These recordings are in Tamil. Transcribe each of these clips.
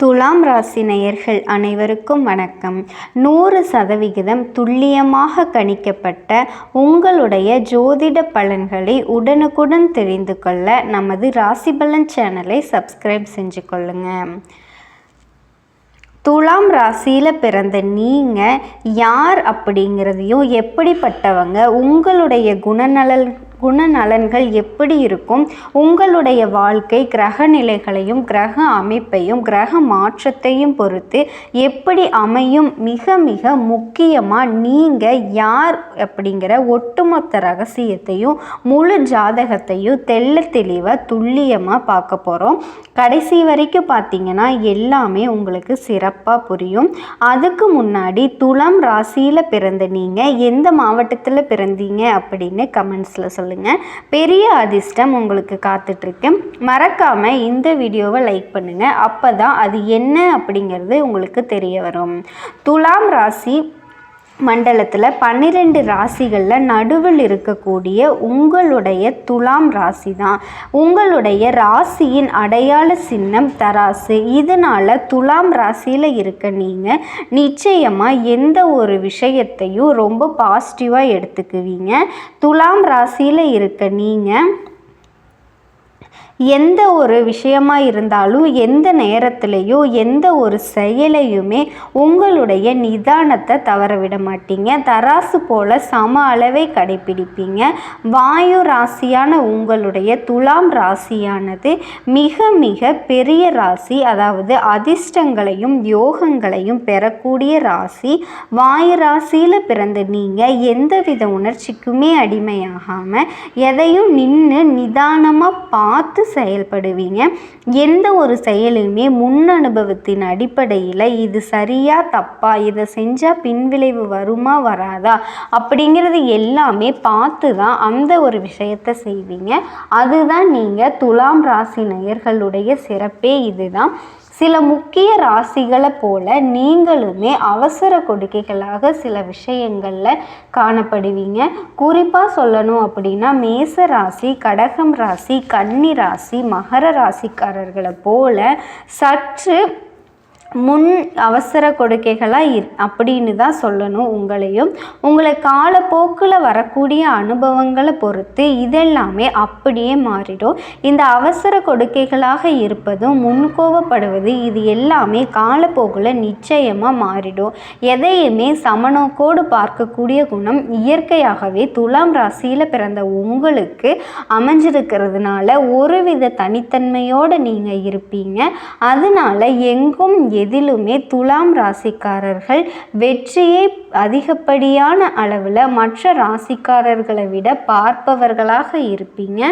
துலாம் ராசி நேயர்கள் அனைவருக்கும் வணக்கம். நூறு சதவிகிதம் துல்லியமாக கணிக்கப்பட்ட உங்களுடைய ஜோதிட பலன்களை உடனுக்குடன் தெரிந்து கொள்ள நமது ராசி பலன் சேனலை சப்ஸ்கிரைப் செஞ்சு கொள்ளுங்க. துலாம் ராசியில் பிறந்த நீங்கள் யார் அப்படிங்கிறதையும் எப்படிப்பட்டவங்க உங்களுடைய குணநலன் குணநலன்கள் எப்படி இருக்கும்? உங்களுடைய வாழ்க்கை கிரக நிலைகளையும் கிரக அமைப்பையும் கிரக மாற்றத்தையும் பொறுத்து எப்படி அமையும்? மிக மிக முக்கியமாக நீங்கள் யார் அப்படிங்கிற ஒட்டுமொத்த ரகசியத்தையும் முழு ஜாதகத்தையும் தெள்ள தெளிவாக துல்லியமாக பார்க்க போகிறோம் கடைசி வரைக்கும் பார்த்தீங்கன்னா எல்லாமே உங்களுக்கு சிறப்பாக புரியும். அதுக்கு முன்னாடி துலாம் ராசியில் பிறந்த நீங்கள் எந்த மாவட்டத்தில் பிறந்தீங்க அப்படின்னு கமெண்ட்ஸில் சொல்லுங்கள் சொல்லுங்கள் பெரிய அதிர்ஷ்டம் உங்களுக்கு காத்துட்ருக்கு. மறக்காமல் இந்த வீடியோவை லைக் பண்ணுங்கள் அப்போ தான் அது என்ன அப்படிங்கிறது உங்களுக்கு தெரிய வரும். துலாம் ராசி மண்டலத்தில் பன்னிரெண்டு ராசிகளில் நடுவில் இருக்கக்கூடிய உங்களுடைய துலாம் ராசி தான் உங்களுடைய ராசியின் அடையாள சின்னம் தராசு. இதனால் துலாம் ராசியில் இருக்க நீங்கள் நிச்சயமாக எந்த ஒரு விஷயத்தையும் ரொம்ப பாசிட்டிவாக எடுத்துக்குவீங்க. துலாம் ராசியில் இருக்க நீங்கள் எந்த ஒரு விஷயமா இருந்தாலும் எந்த நேரத்திலையோ எந்த ஒரு செயலையுமே உங்களுடைய நிதானத்தை தவற விட மாட்டீங்க. தராசு போல சம அளவை கடைபிடிப்பீங்க. வாயு ராசியான உங்களுடைய துலாம் ராசியானது மிக மிக பெரிய ராசி அதாவது அதிர்ஷ்டங்களையும் யோகங்களையும் பெறக்கூடிய ராசி. வாயு ராசியில் பிறந்த நீங்கள் எந்தவித உணர்ச்சிக்குமே அடிமையாகாமல் எதையும் நின்று நிதானமாக பார்த்து செயல்படுவீங்க. எந்த ஒரு செயலுமே முன் அனுபவத்தின் அடிப்படையில் இது சரியா தப்பா இதை செஞ்சால் பின்விளைவு வருமா வராதா? அப்படிங்கிறது எல்லாமே பார்த்து தான் அந்த ஒரு விஷயத்தை செய்வீங்க. அதுதான் நீங்கள் துலாம் ராசி நேயர்களுடைய சிறப்பே இதுதான். சில முக்கிய ராசிகளை போல நீங்களுமே அவசர கொடுக்கைகளாக சில விஷயங்களில் காணப்படுவீங்க. குறிப்பாக சொல்லணும் அப்படின்னா மேச ராசி கடகம் ராசி கன்னி ராசி மகர ராசிக்காரர்களை போல சற்று முன் அவசர கொடுக்கைகளாக இரு. அப்படின்னு தான் சொல்லணும் உங்களையும். உங்களை காலப்போக்கில் வரக்கூடிய அனுபவங்களை பொறுத்து இதெல்லாமே அப்படியே மாறிடும். இந்த அவசர கொடுக்கைகளாக இருப்பதும் முன்கோவப்படுவது இது எல்லாமே காலப்போக்கில் நிச்சயமாக மாறிடும். எதையுமே சமநோக்கோடு பார்க்கக்கூடிய குணம் இயற்கையாகவே துலாம் ராசியில் பிறந்த உங்களுக்கு அமைஞ்சிருக்கிறதுனால ஒருவித தனித்தன்மையோடு நீங்கள் இருப்பீங்க. அதனால எங்கும் எதிலுமே துலாம் ராசிக்காரர்கள் வெற்றியை அதிகப்படியான அளவில் மற்ற ராசிக்காரர்களை விட பார்ப்பவர்களாக இருப்பீங்க.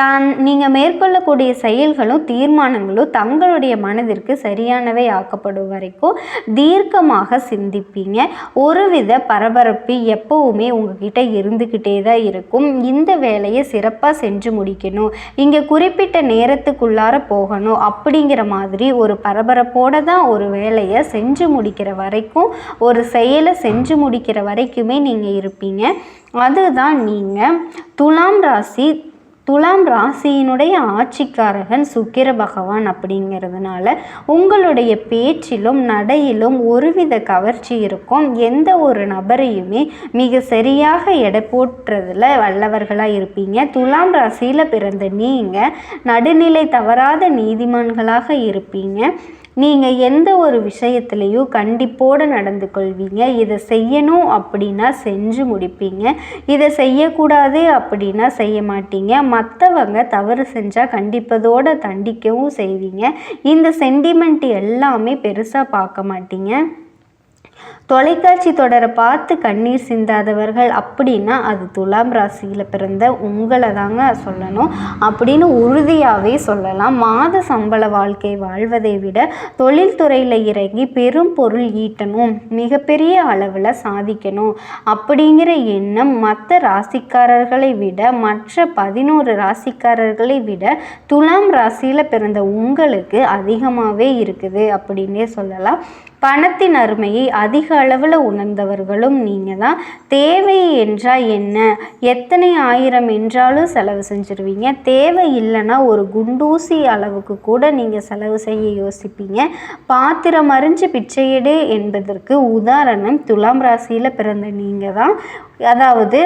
தான் நீங்கள் மேற்கொள்ளக்கூடிய செயல்களும் தீர்மானங்களும் தங்களுடைய மனதிற்கு சரியானவை ஆக்கப்படும் வரைக்கும் தீர்க்கமாக சிந்திப்பீங்க. ஒருவித பரபரப்பு எப்போவுமே உங்ககிட்ட இருந்துக்கிட்டே தான் இருக்கும். இந்த வேலையை சிறப்பாக செஞ்சு முடிக்கணும். இங்கே குறிப்பிட்ட நேரத்துக்குள்ளார போகணும் அப்படிங்கிற மாதிரி ஒரு பரபரப்போடு தான் ஒரு வேலையை செஞ்சு முடிக்கிற வரைக்கும் ஒரு செயலை செஞ்சு முடிக்கிற வரைக்குமே நீங்கள் இருப்பீங்க. அதுதான் நீங்கள் துலாம் ராசி துலாம் ராசியினுடைய ஆட்சிக்காரகன் சுக்கிர பகவான் அப்படிங்கிறதுனால உங்களுடைய பேச்சிலும் நடையிலும் ஒருவித கவர்ச்சி இருக்கும். எந்த ஒரு நபரையுமே மிக சரியாக எடை போட்டுறதுல வல்லவர்களாக இருப்பீங்க. துலாம் ராசியில் பிறந்த நீங்கள் நடுநிலை தவறாத நீதிமான்களாக இருப்பீங்க. நீங்கள் எந்த ஒரு விஷயத்துலையும் கண்டிப்போடு நடந்து கொள்வீங்க. இதை செய்யணும் அப்படின்னா செஞ்சு முடிப்பீங்க. இதை செய்யக்கூடாது அப்படின்னா செய்ய மாட்டீங்க. மற்றவங்க தவறு செஞ்சால் கண்டிப்பதோடு தண்டிக்கவும் செய்வீங்க. இந்த சென்டிமெண்ட் எல்லாமே பெருசாக பார்க்க மாட்டீங்க. தொலைக்காட்சி தொடரை பார்த்து கண்ணீர் சிந்தாதவர்கள் அப்படின்னா அது துலாம் ராசியில் பிறந்த உங்களை தாங்க சொல்லணும் அப்படின்னு உறுதியாகவே சொல்லலாம். மாத சம்பள வாழ்க்கை வாழ்வதை விட தொழில்துறையில் இறங்கி பெரும் பொருள் ஈட்டணும். மிகப்பெரிய அளவில் சாதிக்கணும். அப்படிங்கிற எண்ணம் மற்ற ராசிக்காரர்களை விட மற்ற பதினோரு ராசிக்காரர்களை விட துலாம் ராசியில் பிறந்த உங்களுக்கு அதிகமாகவே இருக்குது அப்படின்னே சொல்லலாம். பணத்தின் அருமையை அதிக அளவில் உணர்ந்தவர்களும் நீங்கள் தான் தேவை என்றால் என்ன? எத்தனை ஆயிரம் என்றாலும் செலவு செஞ்சுருவீங்க. தேவை இல்லைன்னா ஒரு குண்டூசி அளவுக்கு கூட நீங்கள் செலவு செய்ய யோசிப்பீங்க. பாத்திரம் அறிஞ்சு பிச்சையடு என்பதற்கு உதாரணம் துலாம் ராசியில் பிறந்த நீங்கள் தான் அதாவது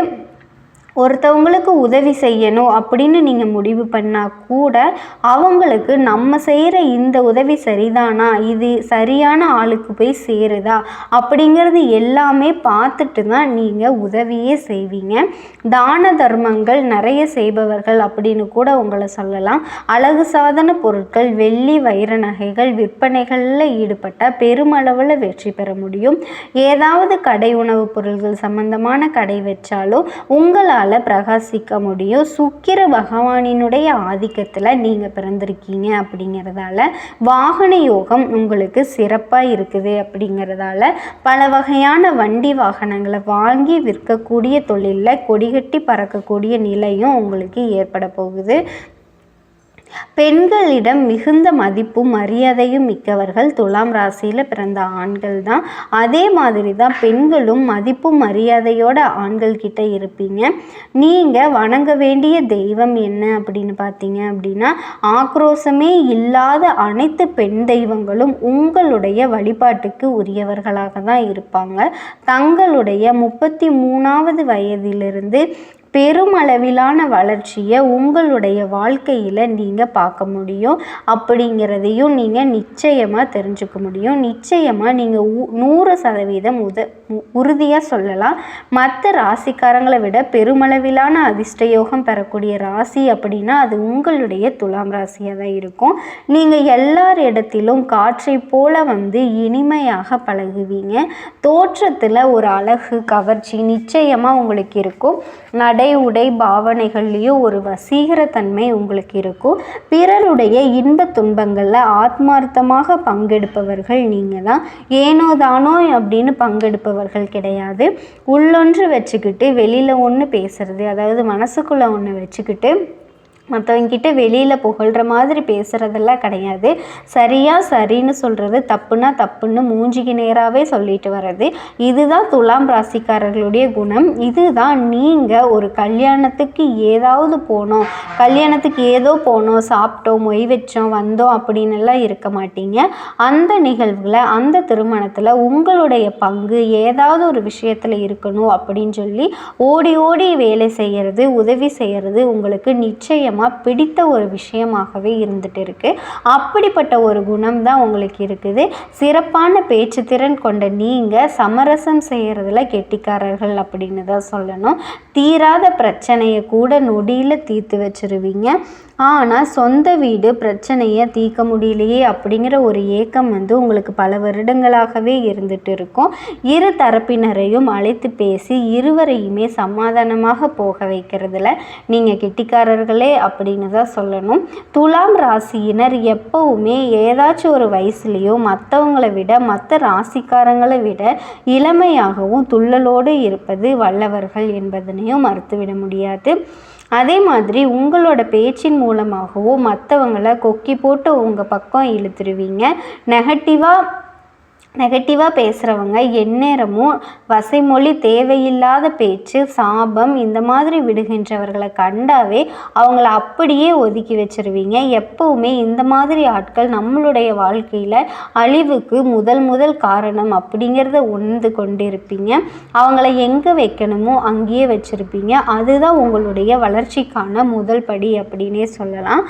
ஒருத்தவங்களுக்கு உதவி செய்யணும் அப்படின்னு நீங்கள் முடிவு பண்ணால் கூட அவங்களுக்கு நம்ம செய்கிற இந்த உதவி சரிதானா? இது சரியான ஆளுக்கு போய் சேருதா? அப்படிங்கிறது எல்லாமே பார்த்துட்டு தான் நீங்கள் உதவியே செய்வீங்க. தான தர்மங்கள் நிறைய செய்பவர்கள் அப்படின்னு கூட உங்களை சொல்லலாம். அழகு சாதன பொருட்கள் வெள்ளி வைர நகைகள் விற்பனைகளில் ஈடுபட்ட பெருமளவில் வெற்றி பெற முடியும். ஏதாவது கடை உணவுப் பொருள்கள் சம்பந்தமான கடை வச்சாலும் உங்களால் உங்களால் பிரகாசிக்க முடியும். சுக்கிர பகவானினுடைய ஆதிக்கத்தில் நீங்கள் பிறந்திருக்கீங்க அப்படிங்கிறதால வாகன யோகம் உங்களுக்கு சிறப்பாக இருக்குது அப்படிங்கிறதால பல வகையான வண்டி வாகனங்களை வாங்கி விற்கக்கூடிய தொழிலில் கொடிகட்டி பறக்கக்கூடிய நிலையும் உங்களுக்கு ஏற்பட போகுது. பெண்களிடம் மிகுந்த மதிப்பும் மரியாதையும் மிக்கவர்கள் துலாம் ராசியில் பிறந்த ஆண்கள் தான். அதே மாதிரி தான் பெண்களும் மதிப்பும் மரியாதையோட ஆண்கள் கிட்ட இருப்பீங்க. நீங்கள் வணங்க வேண்டிய தெய்வம் என்ன அப்படின்னு பார்த்தீங்க அப்படின்னா ஆக்ரோஷமே இல்லாத அனைத்து பெண் தெய்வங்களும் உங்களுடைய வழிபாட்டுக்கு உரியவர்களாக தான் இருப்பாங்க. தங்களுடைய முப்பத்தி மூணாவது வயதிலிருந்து பெருமளவிலான வளர்ச்சியை உங்களுடைய வாழ்க்கையில் நீங்கள் பார்க்க முடியும். அப்படிங்கிறதையும் நீங்கள் நிச்சயமாக தெரிஞ்சுக்க முடியும். நிச்சயமாக நீங்கள் நூறு சதவீதம் உத உறுதியாக சொல்லலாம். மற்ற ராசிக்காரங்களை விட பெருமளவிலான அதிர்ஷ்ட யோகம் பெறக்கூடிய ராசி அப்படின்னா அது உங்களுடைய துலாம் ராசியாக தான் இருக்கும். நீங்கள் எல்லார் இடத்திலும் காற்றை போல வந்து இனிமையாக பழகுவீங்க. தோற்றத்தில் ஒரு அழகு கவர்ச்சி நிச்சயமாக உங்களுக்கு இருக்கும். நட நடை உடை பாவனைகள்லேயும் ஒரு வசீகரத்தன்மை உங்களுக்கு இருக்கும். பிறருடைய இன்ப துன்பங்களில் ஆத்மார்த்தமாக பங்கெடுப்பவர்கள் நீங்கள் தான் ஏனோ தானோ அப்படின்னு பங்கெடுப்பவர்கள் கிடையாது. உள்ளொன்று வச்சுக்கிட்டு வெளியில் ஒன்று பேசுறது அதாவது மனசுக்குள்ளே ஒன்று வச்சுக்கிட்டு மற்றவங்கிட்ட வெளியில் புகழ்கிற மாதிரி பேசுகிறதெல்லாம் கிடையாது. சரியாக சரின்னு சொல்கிறது தப்புனா தப்புன்னு மூஞ்சிக்கு நேராகவே சொல்லிட்டு வர்றது. இதுதான் துலாம் ராசிக்காரர்களுடைய குணம். இதுதான் நீங்கள் ஒரு கல்யாணத்துக்கு ஏதாவது போனோம். கல்யாணத்துக்கு ஏதோ போனோம் சாப்பிட்டோம் மொய் வச்சோம் வந்தோம் அப்படின்னுலாம் இருக்க மாட்டீங்க. அந்த நிகழ்வில் அந்த திருமணத்தில் உங்களுடைய பங்கு ஏதாவது ஒரு விஷயத்தில் இருக்கணும் அப்படின்னு சொல்லி ஓடி ஓடி வேலை செய்கிறது உதவி செய்கிறது உங்களுக்கு நிச்சயமாக நிச்சயமாக பிடித்த ஒரு விஷயமாகவே இருந்துட்டு இருக்குது அப்படிப்பட்ட ஒரு குணம் தான் உங்களுக்கு இருக்குது. சிறப்பான பேச்சு திறன் கொண்ட நீங்கள் சமரசம் செய்கிறதுல கெட்டிக்காரர்கள் அப்படின்னு தான் சொல்லணும். தீராத பிரச்சனையை கூட நொடியில் தீர்த்து வச்சிருவீங்க. ஆனால் சொந்த வீடு பிரச்சனையை தீர்க்க முடியலையே அப்படிங்கிற ஒரு ஏக்கம் வந்து உங்களுக்கு பல வருடங்களாகவே இருந்துட்டு இருக்கும். இரு தரப்பினரையும் அழைத்து பேசி இருவரையுமே சமாதானமாக போக வைக்கிறதுல நீங்கள் கெட்டிக்காரர்களே அப்படின்னு தான் சொல்லணும். துலாம் ராசியினர் எப்பவுமே ஏதாச்சும் ஒரு வயசுலேயோ மற்றவங்களை விட மற்ற ராசிக்காரங்களை விட இளமையாகவும் துள்ளலோடு இருப்பது வல்லவர்கள் என்பதனையும் மறுத்துவிட முடியாது. அதே மாதிரி உங்களோட பேச்சின் மூலமாகவோ மற்றவங்களை கொக்கி போட்டு உங்கள் பக்கம் இழுத்துருவீங்க. நெகட்டிவாக நெகட்டிவாக பேசுகிறவங்க எந்நேரமும் வசைமொழி தேவையில்லாத பேச்சு சாபம் இந்த மாதிரி விடுகின்றவர்களை கண்டாவே அவங்கள அப்படியே ஒதுக்கி வச்சிருவீங்க. எப்போவுமே இந்த மாதிரி ஆட்கள் நம்மளுடைய வாழ்க்கையில் அழிவுக்கு முதல் முதல் காரணம் அப்படிங்கிறத உணர்ந்து கொண்டு இருப்பீங்க அவங்கள எங்கே வைக்கணுமோ அங்கேயே வச்சுருப்பீங்க. அதுதான் உங்களுடைய வளர்ச்சிக்கான முதல் படி அப்படின்னே சொல்லலாம்.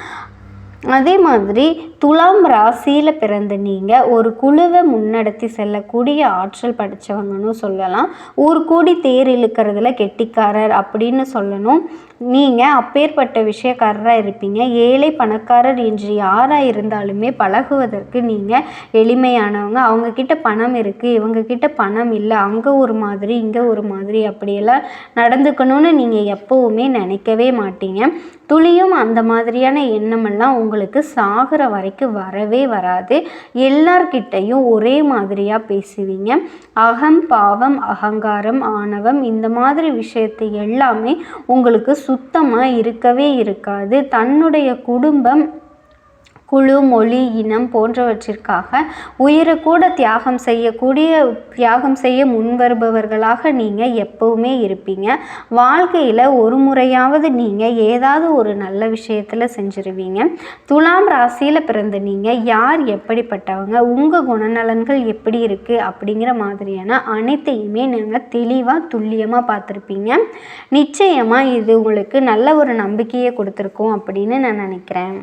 அதே மாதிரி துலாம் ராசியில் பிறந்த நீங்கள் ஒரு குழுவை முன்னெடுத்து செல்லக்கூடிய ஆற்றல் படித்தவங்கன்னு சொல்லலாம். ஊர் கூடி தேர் இழுக்கிறதுல கெட்டிக்காரர் அப்படின்னு சொல்லணும். நீங்கள் அப்பேற்பட்ட விஷயக்காரராக இருப்பீங்க. ஏழை பணக்காரர் என்று யாராக இருந்தாலுமே பழகுவதற்கு நீங்கள் எளிமையானவங்க. அவங்கக்கிட்ட பணம் இருக்குது இவங்கக்கிட்ட பணம் இல்லை அங்கே ஒரு மாதிரி இங்கே ஒரு மாதிரி அப்படியெல்லாம் நடந்துக்கணும்னு நீங்கள் எப்போவுமே நினைக்கவே மாட்டீங்க. துளியும் அந்த மாதிரியான எண்ணமெல்லாம் உங்களுக்கு சாகிற வரைக்கும் வரவே வராது. எல்லார்கிட்டையும் ஒரே மாதிரியாக பேசுவீங்க. அகம் பாவம் அகங்காரம் ஆணவம் இந்த மாதிரி விஷயத்தை எல்லாமே உங்களுக்கு சுத்தமாக இருக்கவே இருக்காது. தன்னுடைய குடும்பம் குழு மொழி இனம் போன்றவற்றிற்காக உயிரை கூட தியாகம் செய்யக்கூடிய தியாகம் செய்ய முன்வருபவர்களாக நீங்கள் எப்போவுமே இருப்பீங்க. வாழ்க்கையில் ஒரு முறையாவது நீங்கள் ஏதாவது ஒரு நல்ல விஷயத்தில் செஞ்சுருவீங்க. துலாம் ராசியில் பிறந்த நீங்கள் யார் எப்படிப்பட்டவங்க உங்கள் குணநலன்கள் எப்படி இருக்குது அப்படிங்கிற மாதிரியான அனைத்தையுமே நீங்கள் தெளிவாக துல்லியமாக பார்த்துருப்பீங்க. நிச்சயமாக இது உங்களுக்கு நல்ல ஒரு நம்பிக்கையை கொடுத்துருக்கோம் அப்படின்னு நான் நினைக்கிறேன்.